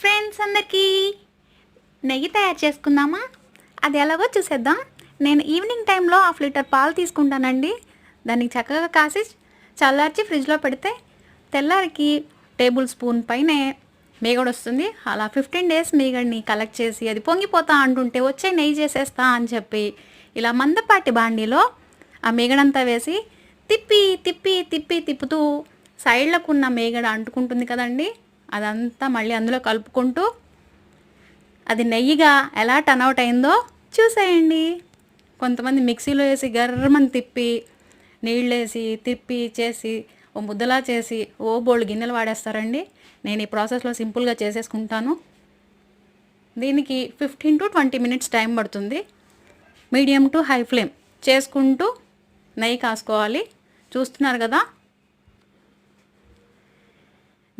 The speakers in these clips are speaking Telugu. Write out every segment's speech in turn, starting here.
ఫ్రెండ్స్ అందరికీ. నెయ్యి తయారు చేసుకుందామా? అది ఎలాగో చూసేద్దాం. నేను ఈవినింగ్ టైంలో హాఫ్ లీటర్ పాలు తీసుకుంటానండి. దానికి చక్కగా కాసి చల్లార్చి ఫ్రిడ్జ్లో పెడితే తెల్లారికి టేబుల్ స్పూన్ పైనే మీగడ వస్తుంది. అలా ఫిఫ్టీన్ డేస్ మీగడిని కలెక్ట్ చేసి అది పొంగిపోతా అంటుంటే వచ్చే నెయ్యి చేసేస్తా అని చెప్పి ఇలా మందపాటి బాండీలో ఆ మీగడంతా వేసి తిప్పి తిప్పి తిప్పి తిప్పుతూ సైడ్లకు ఉన్న మేగడ అంటుకుంటుంది కదండి. అదంతా మళ్ళీ అందులో కలుపుకుంటూ అది నెయ్యిగా ఎలా టర్న్ అవుట్ అయిందో చూసేయండి. కొంతమంది మిక్సీలో వేసి గర్రమని తిప్పి నీళ్ళు వేసి తిప్పి చేసి ఓ ముద్దలా చేసి ఓ బోల్డ్ గిన్నెలు వాడేస్తారండి. నేను ఈ ప్రాసెస్లో సింపుల్గా చేసేసుకుంటాను. దీనికి fifteen to twenty minutes time పడుతుంది. మీడియం టు హై ఫ్లేమ్ చేసుకుంటూ నెయ్యి కాసుకోవాలి. చూస్తున్నారు కదా?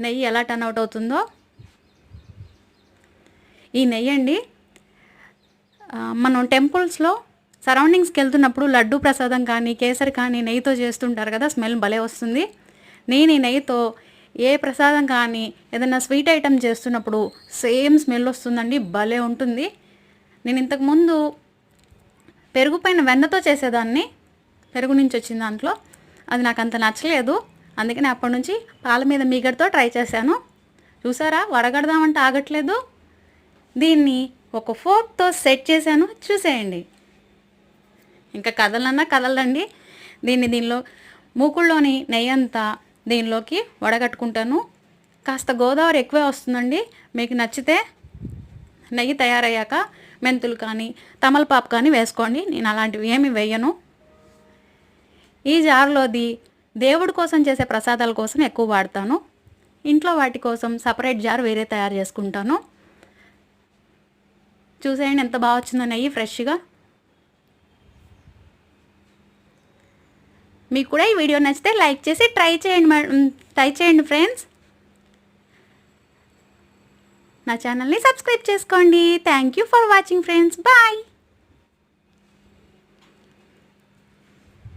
నెయ్యి ఎలా టర్న్ అవుట్ అవుతుందో? ఈ నెయ్యి అండి మనం టెంపుల్స్లో సరౌండింగ్స్కి వెళ్తున్నప్పుడు లడ్డు ప్రసాదం కానీ కేసరి కానీ నెయ్యితో చేస్తుంటారు కదా స్మెల్ భలే వస్తుంది. నేను ఈ నెయ్యితో ఏ ప్రసాదం కానీ ఏదైనా స్వీట్ ఐటెం చేస్తున్నప్పుడు సేమ్ స్మెల్ వస్తుందండి భలే ఉంటుంది. నేను ఇంతకుముందు పెరుగు పైన వెన్నతో చేసేదాన్ని పెరుగు నుంచి వచ్చిన దాంట్లో. అది నాకు అంత నచ్చలేదు. అందుకని అప్పటి నుంచి పాల మీద మీగడతో ట్రై చేశాను. చూసారా? వడగడదామంటే ఆగట్లేదు. దీన్ని ఒక ఫోర్క్తో సెట్ చేశాను. చూసేయండి. ఇంకా కదలన్నా కదలండి దీన్ని దీనిలో మూకుల్లోని నెయ్యి అంతా దీనిలోకి వడగట్టుకుంటాను. కాస్త గోదావరి ఎక్కువే వస్తుందండి. మీకు నచ్చితే నెయ్యి తయారయ్యాక మెంతులు కానీ తమలపాపు కానీ వేసుకోండి. నేను అలాంటివి ఏమి వేయను. ఈ జార్లోది దేవుడి కోసం చేసే ప్రసాదాల కోసం ఎక్కువ వాడతాను. ఇంట్లో వాటి కోసం సపరేట్ జార్ వేరే తయారు చేసుకుంటాను. చూసేయండి ఎంత బాగా వచ్చిందో నెయ్యి ఫ్రెష్గా. మీకు కూడా ఈ వీడియో నచ్చితే లైక్ చేసి ట్రై చేయండి ట్రై చేయండి ఫ్రెండ్స్. నా ఛానల్ని సబ్స్క్రైబ్ చేసుకోండి. Thank you for watching friends. Bye.